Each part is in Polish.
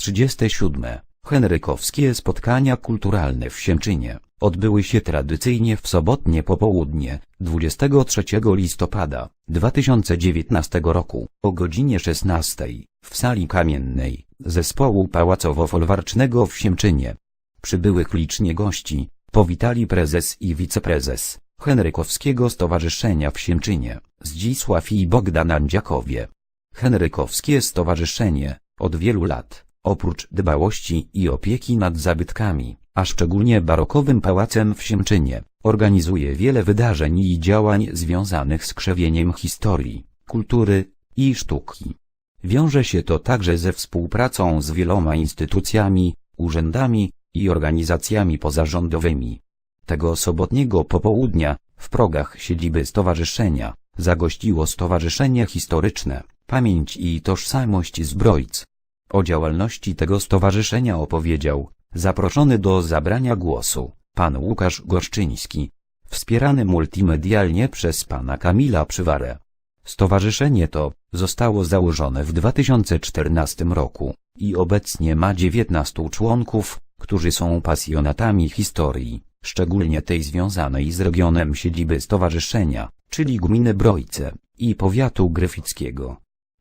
37. Henrykowskie spotkania kulturalne w Siemczynie odbyły się tradycyjnie w sobotnie popołudnie 23 listopada 2019 roku o godzinie 16 w sali kamiennej zespołu pałacowo-folwarcznego w Siemczynie. Przybyłych licznie gości powitali prezes i wiceprezes Henrykowskiego Stowarzyszenia w Siemczynie Zdzisław i Bogdan Andziakowie. Henrykowskie Stowarzyszenie od wielu lat, oprócz dbałości i opieki nad zabytkami, a szczególnie barokowym pałacem w Siemczynie, organizuje wiele wydarzeń i działań związanych z krzewieniem historii, kultury i sztuki. Wiąże się to także ze współpracą z wieloma instytucjami, urzędami i organizacjami pozarządowymi. Tego sobotniego popołudnia, w progach siedziby stowarzyszenia, zagościło Stowarzyszenie Historyczne Pamięć i Tożsamość Zbrojc. O działalności tego stowarzyszenia opowiedział, zaproszony do zabrania głosu, pan Łukasz Gorszczyński, wspierany multimedialnie przez pana Kamila Przywarę. Stowarzyszenie to zostało założone w 2014 roku i obecnie ma 19 członków, którzy są pasjonatami historii, szczególnie tej związanej z regionem siedziby stowarzyszenia, czyli gminy Brojce i powiatu gryfickiego.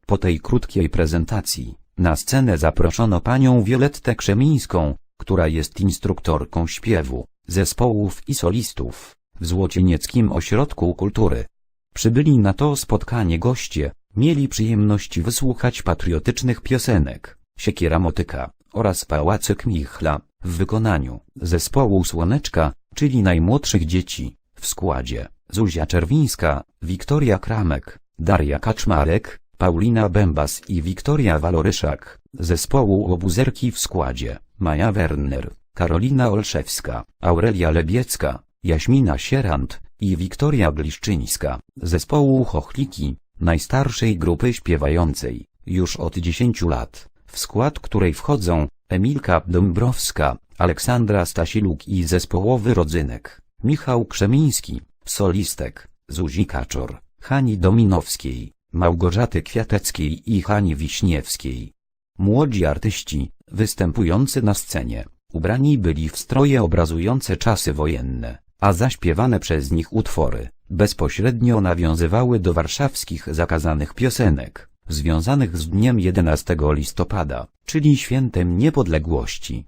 Po tej krótkiej prezentacji, na scenę zaproszono panią Violettę Krzemińską, która jest instruktorką śpiewu, zespołów i solistów w Złocienieckim Ośrodku Kultury. Przybyli na to spotkanie goście, mieli przyjemność wysłuchać patriotycznych piosenek, Siekiera Motyka oraz Pałacyk Michla w wykonaniu zespołu Słoneczka, czyli najmłodszych dzieci, w składzie Zuzia Czerwińska, Wiktoria Kramek, Daria Kaczmarek, Paulina Bębas i Wiktoria Waloryszak, zespołu Obuzerki w składzie Maja Werner, Karolina Olszewska, Aurelia Lebiecka, Jaśmina Sierant i Wiktoria Gliszczyńska, zespołu Chochliki, najstarszej grupy śpiewającej, już od 10 lat, w skład której wchodzą Emilka Dąbrowska, Aleksandra Stasiluk i zespołowy rodzynek, Michał Krzemiński, solistek, Zuzi Kaczor, Hani Dominowskiej, Małgorzaty Kwiateckiej i Hani Wiśniewskiej. Młodzi artyści, występujący na scenie, ubrani byli w stroje obrazujące czasy wojenne, a zaśpiewane przez nich utwory, bezpośrednio nawiązywały do warszawskich zakazanych piosenek, związanych z dniem 11 listopada, czyli świętem niepodległości.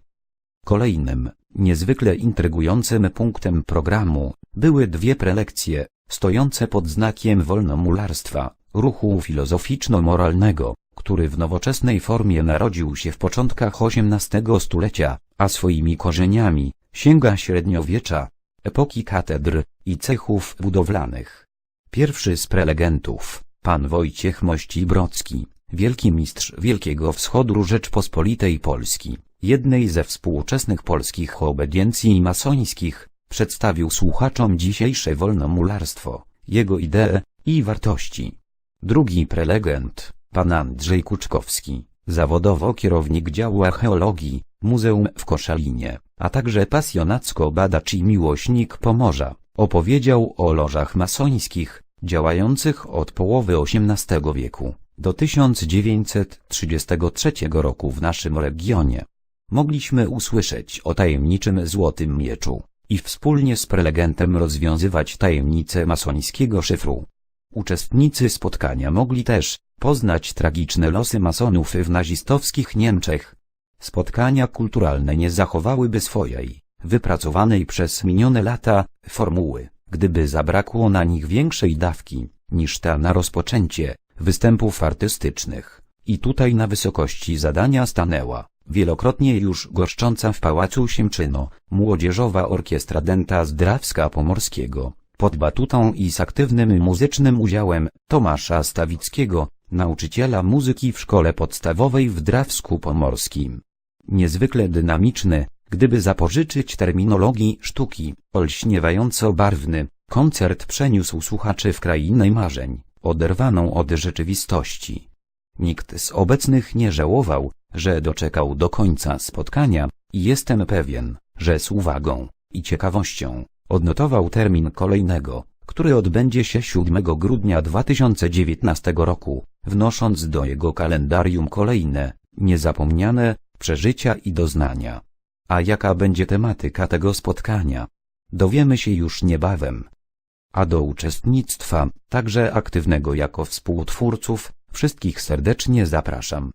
Kolejnym, niezwykle intrygującym punktem programu, były dwie prelekcje, stojące pod znakiem wolnomularstwa, ruchu filozoficzno-moralnego, który w nowoczesnej formie narodził się w początkach XVIII stulecia, a swoimi korzeniami sięga średniowiecza, epoki katedr i cechów budowlanych. Pierwszy z prelegentów, pan Wojciech Mości-Brocki, wielki mistrz Wielkiego Wschodu Rzeczpospolitej Polski, jednej ze współczesnych polskich obediencji masońskich, przedstawił słuchaczom dzisiejsze wolnomularstwo, jego idee i wartości. Drugi prelegent, pan Andrzej Kuczkowski, zawodowo kierownik działu archeologii, Muzeum w Koszalinie, a także pasjonacko badacz i miłośnik Pomorza, opowiedział o lożach masońskich, działających od połowy XVIII wieku do 1933 roku w naszym regionie. Mogliśmy usłyszeć o tajemniczym Złotym Mieczu i wspólnie z prelegentem rozwiązywać tajemnice masońskiego szyfru. Uczestnicy spotkania mogli też poznać tragiczne losy masonów w nazistowskich Niemczech. Spotkania kulturalne nie zachowałyby swojej, wypracowanej przez minione lata, formuły, gdyby zabrakło na nich większej dawki, niż ta na rozpoczęcie występów artystycznych. I tutaj na wysokości zadania stanęła, wielokrotnie już goszcząca w Pałacu Siemczyno, Młodzieżowa Orkiestra Denta Zdrawska Pomorskiego, pod batutą i z aktywnym muzycznym udziałem Tomasza Stawickiego, nauczyciela muzyki w szkole podstawowej w Drawsku Pomorskim. Niezwykle dynamiczny, gdyby zapożyczyć terminologii sztuki, olśniewająco barwny, koncert przeniósł słuchaczy w krainę marzeń, oderwaną od rzeczywistości. Nikt z obecnych nie żałował, że doczekał do końca spotkania i jestem pewien, że z uwagą i ciekawością odnotował termin kolejnego, który odbędzie się 7 grudnia 2019 roku, wnosząc do jego kalendarium kolejne, niezapomniane, przeżycia i doznania. A jaka będzie tematyka tego spotkania? Dowiemy się już niebawem. A do uczestnictwa, także aktywnego jako współtwórców, wszystkich serdecznie zapraszam.